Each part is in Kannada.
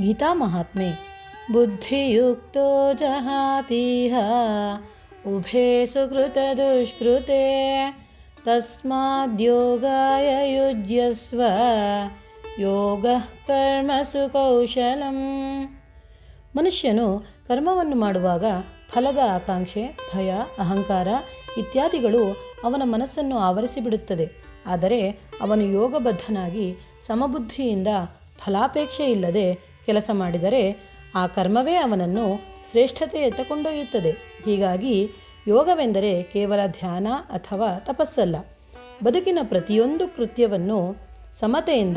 ಗೀತಾ ಮಹಾತ್ಮೆ. ಬುದ್ಧಿಯುಕ್ತೋ ಜಹಾತಿಹ, ಉಭೇ ಸುಕೃತ ದುಷ್ಕೃತೆ, ತಸ್ಮಾದ್ಯೋಗಾಯ ಯುಜ್ಯಸ್ವ, ಯೋಗ ಕರ್ಮಸು ಕೌಶಲಂ ಮನುಷ್ಯನು ಕರ್ಮವನ್ನು ಮಾಡುವಾಗ ಫಲದ ಆಕಾಂಕ್ಷೆ, ಭಯ, ಅಹಂಕಾರ ಇತ್ಯಾದಿಗಳು ಅವನ ಮನಸ್ಸನ್ನು ಆವರಿಸಿಬಿಡುತ್ತದೆ. ಆದರೆ ಅವನು ಯೋಗಬದ್ಧನಾಗಿ ಸಮಬುದ್ಧಿಯಿಂದ ಫಲಾಪೇಕ್ಷೆ ಇಲ್ಲದೆ ಕೆಲಸ ಮಾಡಿದರೆ ಆ ಕರ್ಮವೇ ಅವನನ್ನು ಶ್ರೇಷ್ಠತೆಯತ್ತ ಕೊಂಡೊಯ್ಯುತ್ತದೆ. ಹೀಗಾಗಿ ಯೋಗವೆಂದರೆ ಕೇವಲ ಧ್ಯಾನ ಅಥವಾ ತಪಸ್ಸಲ್ಲ. ಬದುಕಿನ ಪ್ರತಿಯೊಂದು ಕೃತ್ಯವನ್ನು ಸಮತೆಯಿಂದ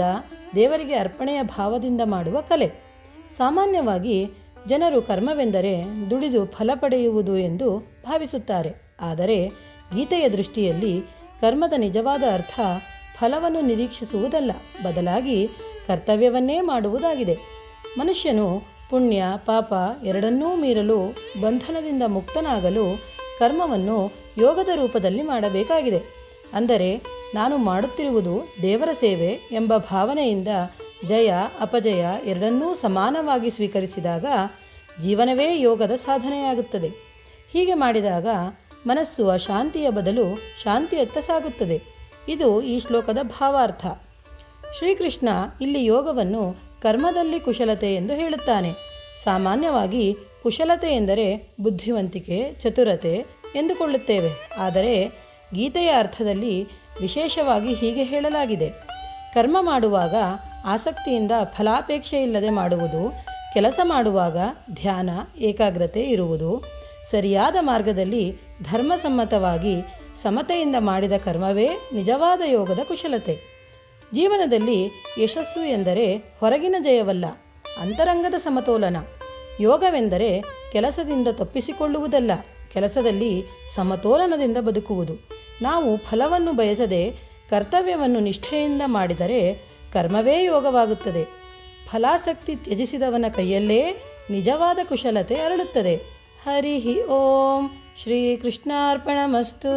ದೇವರಿಗೆ ಅರ್ಪಣೆಯ ಭಾವದಿಂದ ಮಾಡುವ ಕಲೆ. ಸಾಮಾನ್ಯವಾಗಿ ಜನರು ಕರ್ಮವೆಂದರೆ ದುಡಿದು ಫಲ ಪಡೆಯುವುದು ಎಂದು ಭಾವಿಸುತ್ತಾರೆ. ಆದರೆ ಗೀತೆಯ ದೃಷ್ಟಿಯಲ್ಲಿ ಕರ್ಮದ ನಿಜವಾದ ಅರ್ಥ ಫಲವನ್ನು ನಿರೀಕ್ಷಿಸುವುದಲ್ಲ. ಬದಲಾಗಿ ಕರ್ತವ್ಯವನ್ನೇ ಮಾಡುವುದಾಗಿದೆ. ಮನುಷ್ಯನು ಪುಣ್ಯ, ಪಾಪ ಎರಡನ್ನೂ ಮೀರಲು, ಬಂಧನದಿಂದ ಮುಕ್ತನಾಗಲು ಕರ್ಮವನ್ನು ಯೋಗದ ರೂಪದಲ್ಲಿ ಮಾಡಬೇಕಾಗಿದೆ. ಅಂದರೆ ನಾನು ಮಾಡುತ್ತಿರುವುದು ದೇವರ ಸೇವೆ ಎಂಬ ಭಾವನೆಯಿಂದ ಜಯ, ಅಪಜಯ ಎರಡನ್ನೂ ಸಮಾನವಾಗಿ ಸ್ವೀಕರಿಸಿದಾಗ ಜೀವನವೇ ಯೋಗದ ಸಾಧನೆಯಾಗುತ್ತದೆ. ಹೀಗೆ ಮಾಡಿದಾಗ ಮನಸ್ಸು ಅಶಾಂತಿಯ ಬದಲು ಶಾಂತಿಯತ್ತ ಸಾಗುತ್ತದೆ. ಇದು ಈ ಶ್ಲೋಕದ ಭಾವಾರ್ಥ. ಶ್ರೀಕೃಷ್ಣ ಇಲ್ಲಿ ಯೋಗವನ್ನು ಕರ್ಮದಲ್ಲಿ ಕುಶಲತೆ ಎಂದು ಹೇಳುತ್ತಾನೆ. ಸಾಮಾನ್ಯವಾಗಿ ಕುಶಲತೆ ಎಂದರೆ ಬುದ್ಧಿವಂತಿಕೆ, ಚತುರತೆ ಎಂದುಕೊಳ್ಳುತ್ತೇವೆ. ಆದರೆ ಗೀತೆಯ ಅರ್ಥದಲ್ಲಿ ವಿಶೇಷವಾಗಿ ಹೀಗೆ ಹೇಳಲಾಗಿದೆ. ಕರ್ಮ ಮಾಡುವಾಗ ಆಸಕ್ತಿಯಿಂದ ಫಲಾಪೇಕ್ಷೆ ಇಲ್ಲದೆ ಮಾಡುವುದು, ಕೆಲಸ ಮಾಡುವಾಗ ಧ್ಯಾನ, ಏಕಾಗ್ರತೆ ಇರುವುದು, ಸರಿಯಾದ ಮಾರ್ಗದಲ್ಲಿ ಧರ್ಮಸಮ್ಮತವಾಗಿ ಸಮತೆಯಿಂದ ಮಾಡಿದ ಕರ್ಮವೇ ನಿಜವಾದ ಯೋಗದ ಕುಶಲತೆ. ಜೀವನದಲ್ಲಿ ಯಶಸ್ಸು ಎಂದರೆ ಹೊರಗಿನ ಜಯವಲ್ಲ, ಅಂತರಂಗದ ಸಮತೋಲನ. ಯೋಗವೆಂದರೆ ಕೆಲಸದಿಂದ ತಪ್ಪಿಸಿಕೊಳ್ಳುವುದಲ್ಲ, ಕೆಲಸದಲ್ಲಿ ಸಮತೋಲನದಿಂದ ಬದುಕುವುದು. ನಾವು ಫಲವನ್ನು ಬಯಸದೆ ಕರ್ತವ್ಯವನ್ನು ನಿಷ್ಠೆಯಿಂದ ಮಾಡಿದರೆ ಕರ್ಮವೇ ಯೋಗವಾಗುತ್ತದೆ. ಫಲಾಸಕ್ತಿ ತ್ಯಜಿಸಿದವನ ಕೈಯಲ್ಲೇ ನಿಜವಾದ ಕುಶಲತೆ ಅರಳುತ್ತದೆ. ಹರಿ ಓಂ ಶ್ರೀಕೃಷ್ಣಾರ್ಪಣಮಸ್ತು.